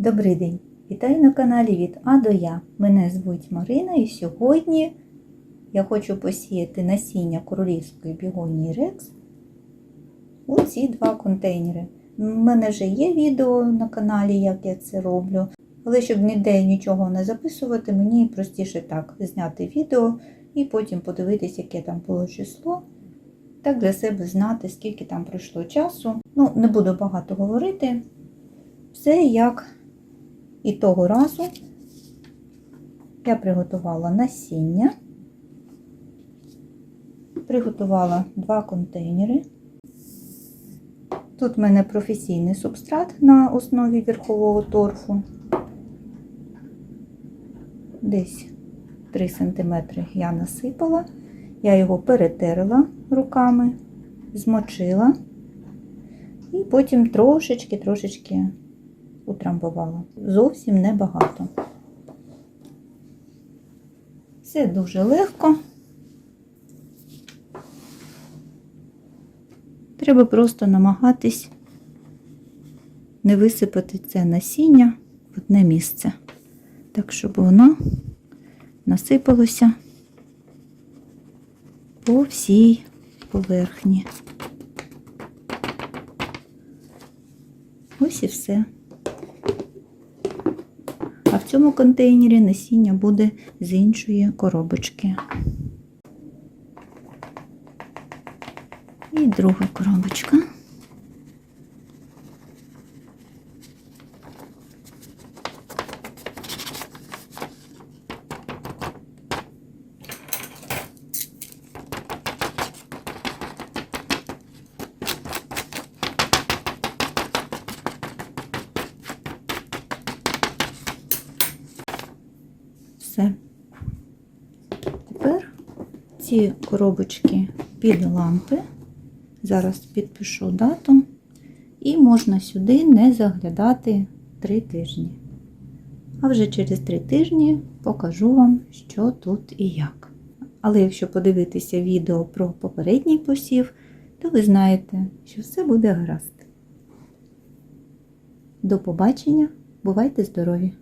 Добрий день! Вітаю на каналі від А до Я. Мене звуть Марина і сьогодні я хочу посіяти насіння королівської бігонії Рекс у ці два контейнери. У мене вже є відео на каналі, як я це роблю, але щоб ніде нічого не записувати, мені простіше так зняти відео і потім подивитися, яке там було число. Так для себе знати, скільки там пройшло часу. Ну, не буду багато говорити. Все як і того разу я приготувала насіння, приготувала два контейнери. Тут в мене професійний субстрат на основі верхового торфу. Десь 3 см я насипала, я його перетерла руками, змочила і потім трошечки-трошечки утрамбувала. Зовсім небагато. Все дуже легко. Треба просто намагатись не висипати це насіння в одне місце, так, щоб воно насипалося по всій поверхні. Ось і все. В цьому контейнері насіння буде з іншої коробочки. І друга коробочка. Все. Тепер ці коробочки під лампи. Зараз підпишу дату. І можна сюди не заглядати 3 тижні. А вже через 3 тижні покажу вам, що тут і як. Але якщо подивитися відео про попередній посів, то ви знаєте, що все буде гаразд. До побачення, бувайте здорові!